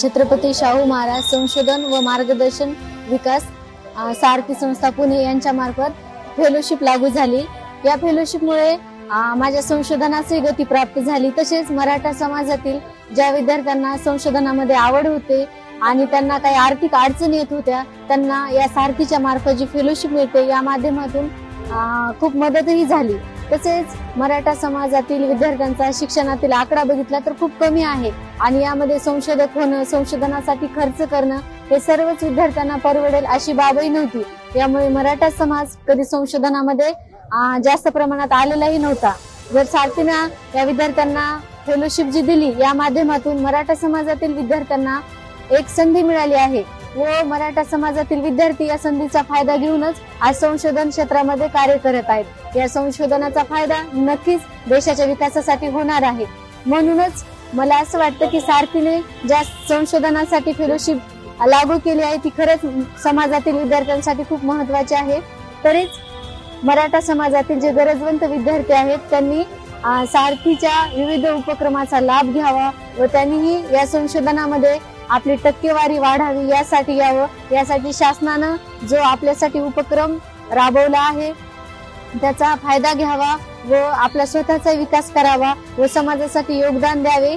छत्रपती शाहू महाराज संशोधन व मार्गदर्शन विकास सारथी संस्था पुणे यांच्या मार्फत फेलोशिप लागू झाली. या फेलोशिपमुळे माझ्या संशोधनाची गती प्राप्त झाली. तसेच मराठा समाजातील ज्या विद्यार्थ्यांना संशोधनामध्ये आवड होते आणि त्यांना काही आर्थिक अडचणी येत होत्या त्यांना या सारथीच्या मार्फत जी फेलोशिप मिळते या माध्यमातून खूप मदतही झाली. तसेच मराठा समाजातील विद्यार्थ्यांचा शिक्षणातील आकडा बघितला तर खूप कमी आहे. आणि यामध्ये संशोधक होणं संशोधनासाठी खर्च करणं हे सर्वच विद्यार्थ्यांना परवडेल अशी बाबही नव्हती. यामुळे मराठा समाज कधी संशोधनामध्ये जास्त प्रमाणात आलेलाही नव्हता. जर सारथीनं या विद्यार्थ्यांना फेलोशिप जी दिली या माध्यमातून मराठा समाजातील विद्यार्थ्यांना एक संधी मिळाली आहे. व मराठा समाजातील विद्यार्थी या संधीचा फायदा घेऊनच आज संशोधन क्षेत्रामध्ये कार्य करत आहेत. या संशोधनाचा फायदा नक्कीच देशाच्या विकासासाठी होणार आहे. म्हणूनच मला असं वाटतं की सारथीने ज्या संशोधनासाठी फेलोशिप लागू केली आहे ती खरंच समाजातील विद्यार्थ्यांसाठी खूप महत्वाची आहे. तरीच मराठा समाजातील जे गरजवंत विद्यार्थी आहेत त्यांनी सारथीच्या विविध उपक्रमाचा लाभ घ्यावा व त्यांनीही या संशोधनामध्ये आपली टक्केवारी वाढावी यासाठी यावं. यासाठी शासनानं जो आपल्यासाठी उपक्रम राबवला आहे त्याचा फायदा घ्यावा व आपला स्वतःचा विकास करावा व समाजासाठी योगदान द्यावे.